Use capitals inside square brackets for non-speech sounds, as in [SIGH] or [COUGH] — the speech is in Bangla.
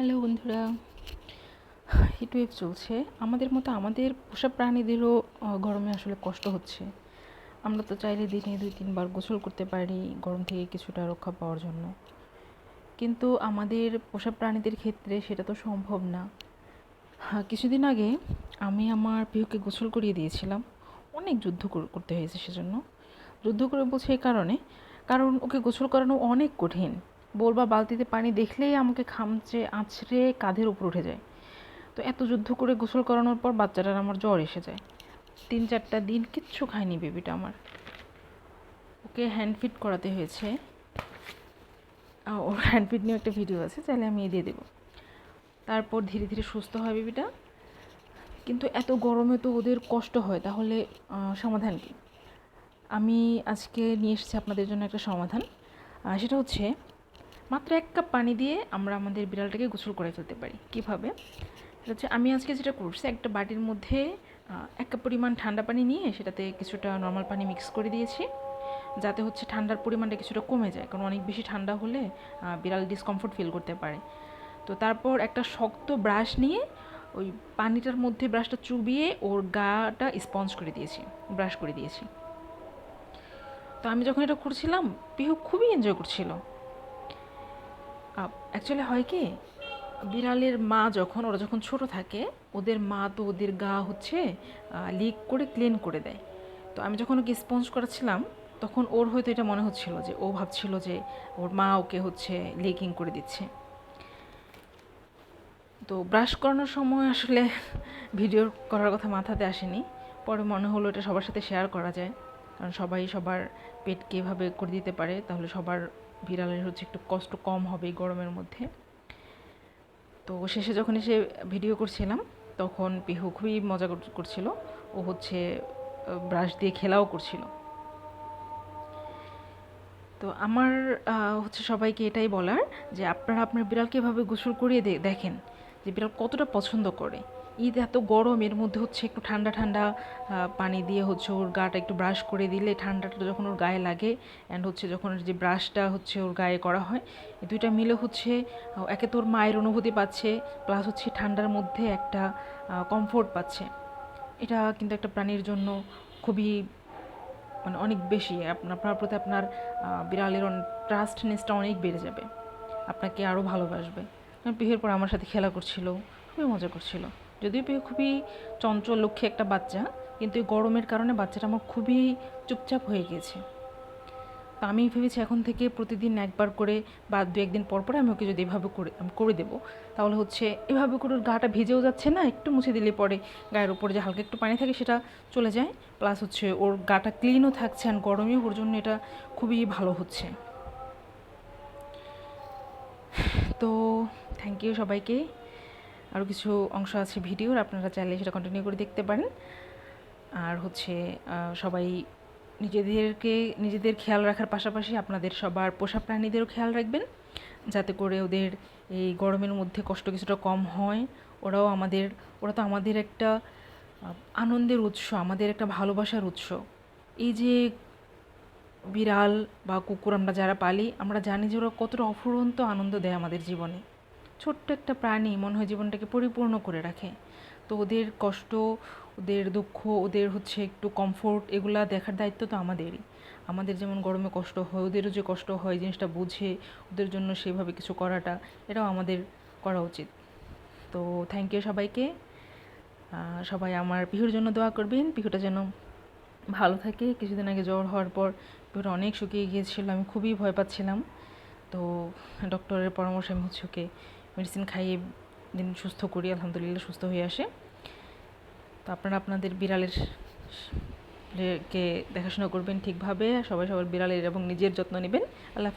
হ্যালো বন্ধুরা। হিট ওয়েভ চলছে। আমাদের মতো আমাদের পোষা প্রাণীদেরও গরমে আসলে কষ্ট হচ্ছে। আমরা তো চাইলে দিনে দুই, তিনবার গোসল করতে পারি গরম থেকে কিছুটা রক্ষা পাওয়ার জন্য। কিন্তু আমাদের পোষা প্রাণীদের ক্ষেত্রে সেটা তো সম্ভব না। কিছুদিন আগে আমি আমার পিহুকে গোসল করিয়ে দিয়েছিলাম। অনেক যুদ্ধ করতে হয়েছে সেজন্য। যুদ্ধ করে বলছে এই কারণে। কারণ ওকে গোসল করানো অনেক কঠিন। বলবা বালতিতে পানি দেখলেই আমাকে খামচে আছড়ে কাঁধের উপর উঠে যায়। তো এত যুদ্ধ করে গোসল করানোর পর বাচ্চাটার আমার জ্বর এসে যায়। তিন চারটা দিন কিচ্ছু খায়নি বেবিটা আমার। ওকে হ্যান্ড ফিট করাতে হয়েছে। ওর হ্যান্ড ফিট নিয়ে একটা ভিডিও আছে, চাইলে আমি দিয়ে দেবো। তারপর ধীরে ধীরে সুস্থ হয় বেবিটা। কিন্তু এত গরমে তো ওদের কষ্ট হয়, তাহলে সমাধান কি? আমি আজকে নিয়ে এসেছি আপনাদের জন্য একটা সমাধান। সেটা হচ্ছে মাত্র এক কাপ পানি দিয়ে আমরা আমাদের বিড়ালটাকে গোসল করে ফেলতে পারি। কীভাবে? সেটা হচ্ছে আমি আজকে যেটা করছি, একটা বাটির মধ্যে এক কাপ পরিমাণ ঠান্ডা পানি নিয়ে সেটাতে কিছুটা নর্মাল পানি মিক্স করে দিয়েছি। যাতে হচ্ছে ঠান্ডার পরিমাণটা কিছুটা কমে যায়, কারণ অনেক বেশি ঠান্ডা হলে বিড়াল ডিসকমফোর্ট ফিল করতে পারে। তো তারপর একটা শক্ত ব্রাশ নিয়ে ওই পানিটার মধ্যে ব্রাশটা চুবিয়ে ওর গাটা স্পঞ্জ করে দিয়েছি ব্রাশ করে দিয়েছি। তো আমি যখন এটা করছিলাম, পিহু খুবই এনজয় করছিল। অ্যাকচুয়ালি হয় কি, বিড়ালের মা যখন, ওরা যখন ছোট থাকে, ওদের মা তো ওদের গা হচ্ছে লিক করে ক্লিন করে দেয়। তো আমি যখন ওকে স্পঞ্জ করাচ্ছিলাম, তখন ওর হয়তো এটা মনে হচ্ছিল যে, ও ভাবছিল যে, ওর মা ওকে হচ্ছে লিকিং করে দিচ্ছে। তো ব্রাশ করানোর সময় আসলে [LAUGHS] ভিডিও করার কথা মাথাতে আসেনি। পরে মনে হলো এটা সবার সাথে শেয়ার করা যায়। কারণ সবাই সবার পেটকে এভাবে করে দিতে পারে, তাহলে সবার বিড়ালের হচ্ছে একটু কষ্ট কম হবে গরমের মধ্যে। তো শেষে যখন এসে ভিডিও করছিলাম, তখন পিহু খুবই মজা করছিল। ও হচ্ছে ব্রাশ দিয়ে খেলাও করছিল। তো আমার হচ্ছে সবাইকে এটাই বলার যে আপনারা আপনার বিড়ালকে এভাবে গোসল করিয়ে দেখেন যে বিড়াল কতটা পছন্দ করে। ঈদ এত গরম, এর মধ্যে হচ্ছে একটু ঠান্ডা ঠান্ডা পানি দিয়ে হচ্ছে ওর গাটা একটু ব্রাশ করে দিলে ঠান্ডাটা যখন ওর গায়ে লাগে অ্যান্ড হচ্ছে যখন যে ব্রাশটা হচ্ছে ওর গায়ে করা হয়, এই দুইটা মিলে হচ্ছে একে তোর মায়ের অনুভূতি পাচ্ছে প্লাস হচ্ছে ঠান্ডার মধ্যে একটা কমফোর্ট পাচ্ছে। এটা কিন্তু একটা প্রাণীর জন্য খুবই মানে অনেক বেশি, আপনার প্রতি আপনার বিড়ালের ট্রাস্টনেসটা অনেক বেড়ে যাবে। আপনাকে আরও ভালোবাসবে। পিহের পর আমার সাথে খেলা করছিল, খুবই মজা করছিল। যদিও খুবই চঞ্চল লক্ষ্যে একটা বাচ্চা, কিন্তু এই গরমের কারণে বাচ্চাটা আমার খুবই চুপচাপ হয়ে গিয়েছে। তো আমি ভেবেছি এখন থেকে প্রতিদিন একবার করে বা দু একদিন পর পরে আমি ওকে যদি এভাবে করে করে দেবো, তাহলে হচ্ছে এভাবে করে ওর গাটা ভিজেও যাচ্ছে না, একটু মুছে দিলে পরে গায়ের উপরে যে হালকা একটু পানি থাকে সেটা চলে যায়। প্লাস হচ্ছে ওর গাটা ক্লিনও থাকছে আর গরমেও ওর জন্য এটা খুবই ভালো হচ্ছে। তো থ্যাংক ইউ সবাইকে। আরও কিছু অংশ আছে ভিডিওর, আপনারা চাইলে সেটা কন্টিনিউ করে দেখতে পারেন। আর হচ্ছে সবাই নিজেদেরকে, নিজেদের খেয়াল রাখার পাশাপাশি আপনাদের সবার পোষা প্রাণীদেরও খেয়াল রাখবেন, যাতে করে ওদের এই গরমের মধ্যে কষ্ট কিছুটা কম হয়। ওরাও আমাদের, ওরা তো আমাদের একটা আনন্দের উৎস, আমাদের একটা ভালোবাসার উৎস। এই যে বিড়াল বা কুকুর আমরা যারা পালি, আমরা জানি যে ওরা কতটা অফুরন্ত আনন্দ দেয় আমাদের জীবনে। ছোট্ট একটা প্রাণী মনে হয় জীবনটাকে পরিপূর্ণ করে রাখে। তো ওদের কষ্ট, ওদের দুঃখ, ওদের হচ্ছে একটু কমফোর্ট এগুলা দেখার দায়িত্ব তো আমাদেরই। আমাদের যেমন গরমে কষ্ট হয়, ওদেরও যে কষ্ট হয়, জিনিসটা বুঝে, ওদের জন্য সেভাবে কিছু করাটা, এটাও আমাদের করা উচিত। তো থ্যাংক ইউ সবাইকে। সবাই আমার পিহুর জন্য দোয়া করবেন। পিহুটা যেন ভালো থাকে। কিছুদিন আগে জ্বর হওয়ার পর পিহুটা অনেক শুকিয়ে গিয়েছিল, আমি খুবই ভয় পাচ্ছিলাম। তো ডক্টরের পরামর্শে আমি হচ্ছে ওকে মেডিসিন খাইয়ে দিন সুস্থ করি, আলহামদুলিল্লাহ সুস্থ হয়ে আসে তো আপনারা আপনাদের বিড়ালের কে দেখাশোনা করবেন ঠিকভাবে, সবাই সবার বিড়ালের এবং নিজের যত্ন নেবেন আল্লাহ।